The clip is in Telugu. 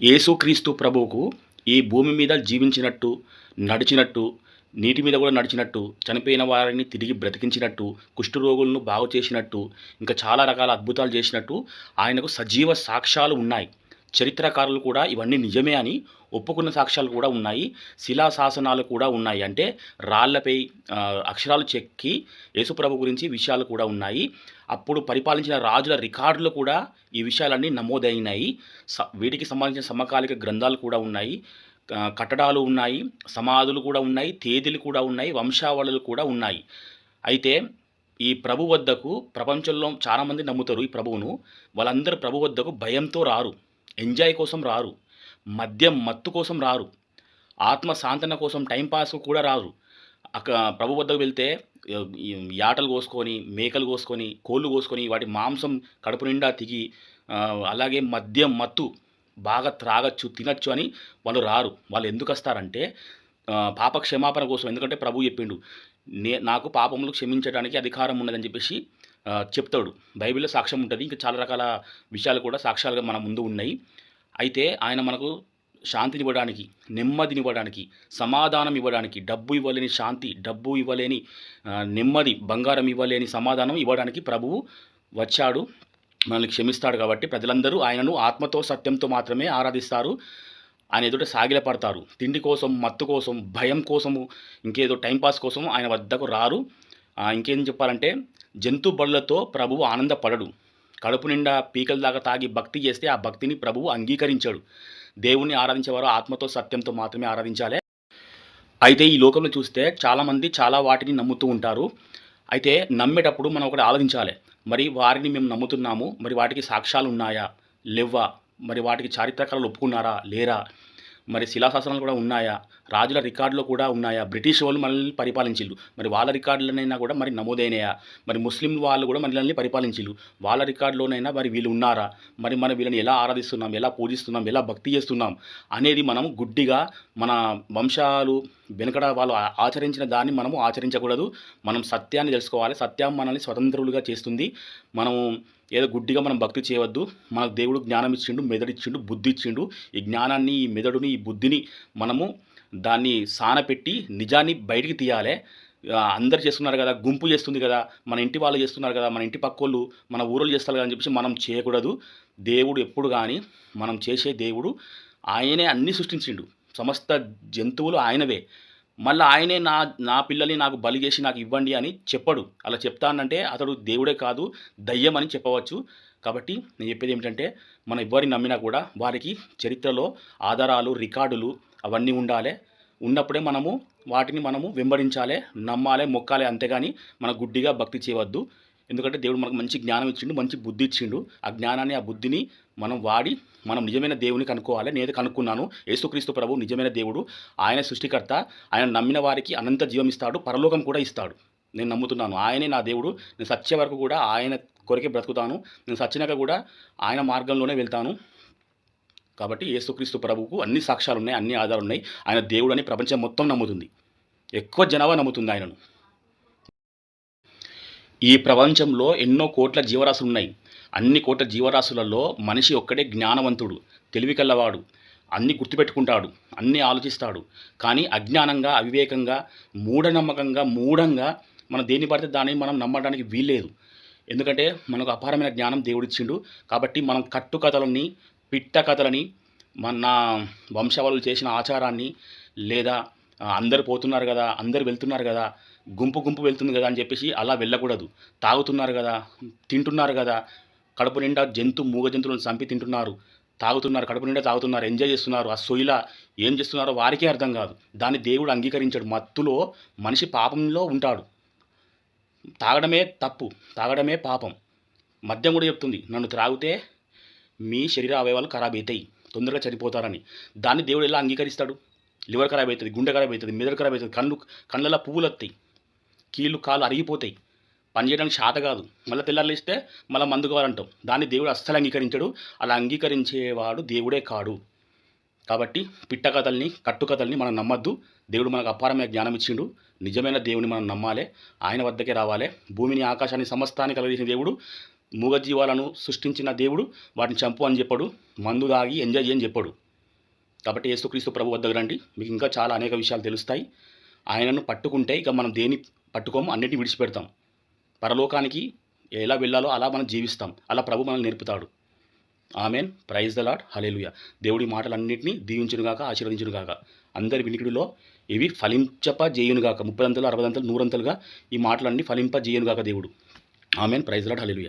యేసుక్రీస్తు ప్రభువుకు ఈ భూమి మీద జీవించినట్టు నడిచినట్టు నీటి మీద కూడా నడిచినట్టు చనిపోయిన వారిని తిరిగి బ్రతికించినట్టు కుష్ఠరోగులను బాగు చేసినట్టు ఇంకా చాలా రకాల అద్భుతాలు చేసినట్టు ఆయనకు సజీవ సాక్ష్యాలు ఉన్నాయి. చరిత్రకారులు కూడా ఇవన్నీ నిజమే అని ఒప్పుకున్న సాక్ష్యాలు కూడా ఉన్నాయి. శిలా శాసనాలు కూడా ఉన్నాయి. అంటే రాళ్ళపై అక్షరాలు చెక్కి యేసుప్రభు గురించి విషయాలు కూడా ఉన్నాయి. అప్పుడు పరిపాలించిన రాజుల రికార్డులు కూడా ఈ విషయాలన్నీ నమోదైనాయి. స వీటికి సంబంధించిన సమకాలిక గ్రంథాలు కూడా ఉన్నాయి. కట్టడాలు ఉన్నాయి. సమాధులు కూడా ఉన్నాయి. తేదీలు కూడా ఉన్నాయి. వంశావళులు కూడా ఉన్నాయి. అయితే ఈ ప్రభు వద్దకు ప్రపంచంలో చాలామంది నమ్ముతారు ఈ ప్రభువును. వాళ్ళందరూ ప్రభు వద్దకు భయంతో రారు. ఎంజాయ్ కోసం రారు. మద్యం మత్తు కోసం రారు. ఆత్మ సాంతన కోసం టైంపాస్ కూడా రారు. అక్క ప్రభు వద్దకు వెళ్తే యాటలు కోసుకొని మేకలు కోసుకొని కోళ్ళు కోసుకొని వాటి మాంసం కడుపు నిండా తిగి అలాగే మద్యం మత్తు బాగా త్రాగచ్చు తినచ్చు అని వాళ్ళు రారు. వాళ్ళు ఎందుకు వస్తారంటే పాప క్షమాపణ కోసం. ఎందుకంటే ప్రభు చెప్పిండు నే నాకు పాపములు క్షమించడానికి అధికారం ఉన్నదని చెప్పేసి చెప్తాడు. బైబిల్లో సాక్ష్యం ఉంటుంది. ఇంకా చాలా రకాల విషయాలు కూడా సాక్ష్యాలుగా మన ముందు ఉన్నాయి. అయితే ఆయన మనకు శాంతినివ్వడానికి నెమ్మదినివ్వడానికి సమాధానం ఇవ్వడానికి డబ్బు ఇవ్వలేని శాంతి డబ్బు ఇవ్వలేని నెమ్మది బంగారం ఇవ్వలేని సమాధానం ఇవ్వడానికి ప్రభువు వచ్చాడు. మనల్ని క్షమిస్తాడు కాబట్టి ప్రజలందరూ ఆయనను ఆత్మతో సత్యంతో మాత్రమే ఆరాధిస్తారు. ఆయన ఎదుట సాగిలపడతారు తిండి కోసం మత్తు కోసం భయం కోసము ఇంకేదో టైంపాస్ కోసం ఆయన వద్దకు రారు. ఇంకేం చెప్పాలంటే జంతు బలులతో ప్రభువు ఆనందపడడు. కడుపు నిండా పీకల దాకా తాగి భక్తి చేస్తే ఆ భక్తిని ప్రభువు అంగీకరించాడు. దేవుణ్ణి ఆరాధించేవారు ఆత్మతో సత్యంతో మాత్రమే ఆరాధించాలి. అయితే ఈ లోకంలో చూస్తే చాలామంది చాలా వాటిని నమ్ముతూ ఉంటారు. అయితే నమ్మేటప్పుడు మనం ఒకటి ఆలోచించాలి. మరి వారిని మేము నమ్ముతున్నాము. మరి వాటికి సాక్ష్యాలు ఉన్నాయా లేవా మరి వాటికి చారిత్రకాలు ఒప్పుకున్నారా? లేరా? మరి శిలాశాసనాలు కూడా ఉన్నాయా? రాజుల రికార్డులో కూడా ఉన్నాయా? బ్రిటిష్ వాళ్ళు మనల్ని పరిపాలించిల్లు. మరి వాళ్ళ రికార్డులనైనా కూడా మరి నమోదైనయా? మరి ముస్లిం వాళ్ళు కూడా మనల్ని పరిపాలించిల్లు. వాళ్ళ రికార్డులోనైనా మరి వీళ్ళు ఉన్నారా? మరి మనం వీళ్ళని ఎలా ఆరాధిస్తున్నాం? ఎలా పూజిస్తున్నాం? ఎలా భక్తి చేస్తున్నాం? అనేది మనం గుడ్డిగా మన వంశాలు వెనకడ వాళ్ళు ఆచరించిన దాన్ని మనము ఆచరించకూడదు. మనం సత్యాన్ని తెలుసుకోవాలి. సత్యం మనల్ని స్వతంత్రులుగా చేస్తుంది. మనము ఏదో గుడ్డిగా మనం భక్తి చేయవద్దు. మనకు దేవుడు జ్ఞానం ఇచ్చిండు మెదడిచ్చిండు బుద్ధి ఇచ్చిండు ఈ జ్ఞానాన్ని ఈ మెదడుని ఈ బుద్ధిని మనము దాన్ని సానపెట్టి నిజాన్ని బయటికి తీయాలి. అందరు చేస్తున్నారు కదా గుంపు చేస్తుంది కదా మన ఇంటి వాళ్ళు చేస్తున్నారు కదా మన ఇంటి పక్కోళ్ళు మన ఊరోళ్ళు చేస్తారు కదా అని చెప్పేసి మనం చేయకూడదు. దేవుడు ఎప్పుడు కానీ మనం చేసే దేవుడు ఆయనే అన్నీ సృష్టించిండు. సమస్త జంతువులు ఆయనవే. మళ్ళీ ఆయనే నా నా పిల్లల్ని నాకు బలి చేసి నాకు ఇవ్వండి అని చెప్పడు. అలా చెప్తానంటే అతడు దేవుడే కాదు దయ్యం అని చెప్పవచ్చు. కాబట్టి నేను చెప్పేది ఏమిటంటే మనం ఎవరిని నమ్మినా కూడా వారికి చరిత్రలో ఆధారాలు రికార్డులు అవన్నీ ఉండాలి. ఉన్నప్పుడే మనము వాటిని మనము వెంబడించాలి నమ్మాలి మొక్కాలి అంతేగాని మన గుడ్డిగా భక్తి చేయవద్దు. ఎందుకంటే దేవుడు మనకు మంచి జ్ఞానం ఇచ్చిండు మంచి బుద్ధి ఇచ్చిండు. ఆ జ్ఞానాన్ని ఆ బుద్ధిని మనం వాడి మనం నిజమైన దేవుని కనుక్కోవాలి. నేను కనుక్కున్నాను యేసుక్రీస్తు ప్రభు నిజమైన దేవుడు. ఆయన సృష్టికర్త ఆయన నమ్మిన వారికి అనంత జీవం ఇస్తాడు పరలోకం కూడా ఇస్తాడు. నేను నమ్ముతున్నాను. ఆయనే నా దేవుడు. నేను సత్య వరకు కూడా ఆయన కొరకే బ్రతుకుతాను. నేను సచ్చినాక కూడా ఆయన మార్గంలోనే వెళ్తాను. కాబట్టి యేసుక్రీస్తు ప్రభువుకు అన్ని సాక్ష్యాలు ఉన్నాయి అన్ని ఆధారాలు ఉన్నాయి ఆయన దేవుడు అని ప్రపంచం మొత్తం నమ్ముతుంది. ఎక్కువ జనాభా నమ్ముతుంది ఆయనను. ఈ ప్రపంచంలో ఎన్నో కోట్ల జీవరాశులు ఉన్నాయి అన్ని కోట్ల జీవరాశులలో మనిషి ఒక్కడే జ్ఞానవంతుడు తెలివి కల్లవాడు అన్ని గుర్తుపెట్టుకుంటాడు అన్నీ ఆలోచిస్తాడు. కానీ అజ్ఞానంగా అవివేకంగా మూఢనమ్మకంగా మూఢంగా మనం దేన్ని పడితే దాన్ని మనం నమ్మడానికి వీల్లేదు. ఎందుకంటే మనకు అపారమైన జ్ఞానం దేవుడిచ్చిండు. కాబట్టి మనం కట్టుకథలని పిట్ట కథలని మన వంశవాళ్ళు చేసిన ఆచారాన్ని లేదా అందరు పోతున్నారు కదా అందరు వెళ్తున్నారు కదా గుంపు గుంపు వెళ్తుంది కదా అని చెప్పేసి అలా వెళ్ళకూడదు. తాగుతున్నారు కదా తింటున్నారు కదా కడుపు నిండా జంతు మూగ జంతువులను చంపి తింటున్నారు. తాగుతున్నారు కడుపు నిండా తాగుతున్నారు ఎంజాయ్ చేస్తున్నారు. ఆ సొయిలా ఏం చేస్తున్నారో వారికే అర్థం కాదు. దాన్ని దేవుడు అంగీకరించాడు. మత్తులో మనిషి పాపంలో ఉంటాడు. తాగడమే తప్పు తాగడమే పాపం. మద్యం కూడా చెప్తుంది నన్ను త్రాగితే మీ శరీర అవయవాలు ఖరాబ్ అవుతాయి తొందరగా చనిపోతారని. దాన్ని దేవుడు ఎలా అంగీకరిస్తాడు? లివర్ ఖరాబ్ అవుతుంది గుండె ఖరాబ్ అవుతుంది మెదడు ఖరాబ్ అవుతుంది కళ్ళు కళ్ళలో పువ్వులు వస్తాయి కీళ్ళు కాళ్ళు అరిగిపోతాయి. పని చేయడానికి శాత కాదు. మళ్ళీ తెల్లారులేస్తే మళ్ళీ మందు కావాలంటాం దాన్ని దేవుడు అస్సలు అంగీకరించాడు. అలా అంగీకరించేవాడు దేవుడే కాడు. కాబట్టి పిట్ట కథల్ని కట్టు కథల్ని మనం నమ్మద్దు. దేవుడు మనకు అపారమైన జ్ఞానం ఇచ్చిండు. నిజమైన దేవుని మనం నమ్మాలి. ఆయన వద్దకే రావాలి. భూమిని ఆకాశాన్ని సమస్తాన్ని కలిగించిన దేవుడు మూగజీవాలను సృష్టించిన దేవుడు వాటిని చంపు అని చెప్పాడు. మందు దాగి ఎంజాయ్ చేయని చెప్పాడు. కాబట్టి యేసుక్రీస్తు ప్రభు వద్దకు రండి. మీకు ఇంకా చాలా అనేక విషయాలు తెలుస్తాయి. ఆయనను పట్టుకుంటే ఇక మనం దేని పట్టుకోము? అన్నిటిని విడిచిపెడతాం. పరలోకానికి ఎలా వెళ్ళాలో అలా మనం జీవిస్తాం. అలా ప్రభు మనల్ని నేర్పుతాడు. Amen. Praise the Lord hallelujah దేవుడి మాటలన్నింటినీ దీవించునుగాక ఆశీర్వదించునుగాక. అందరి వినికిడిలో ఇవి ఫలించప చేయునుగాక ముప్పై అంతలు అరవై అంతలు నూరంతలుగా ఈ మాటలన్నీ ఫలింప చేయునుగాక దేవుడు. ఆమెన్. Praise lord hallelujah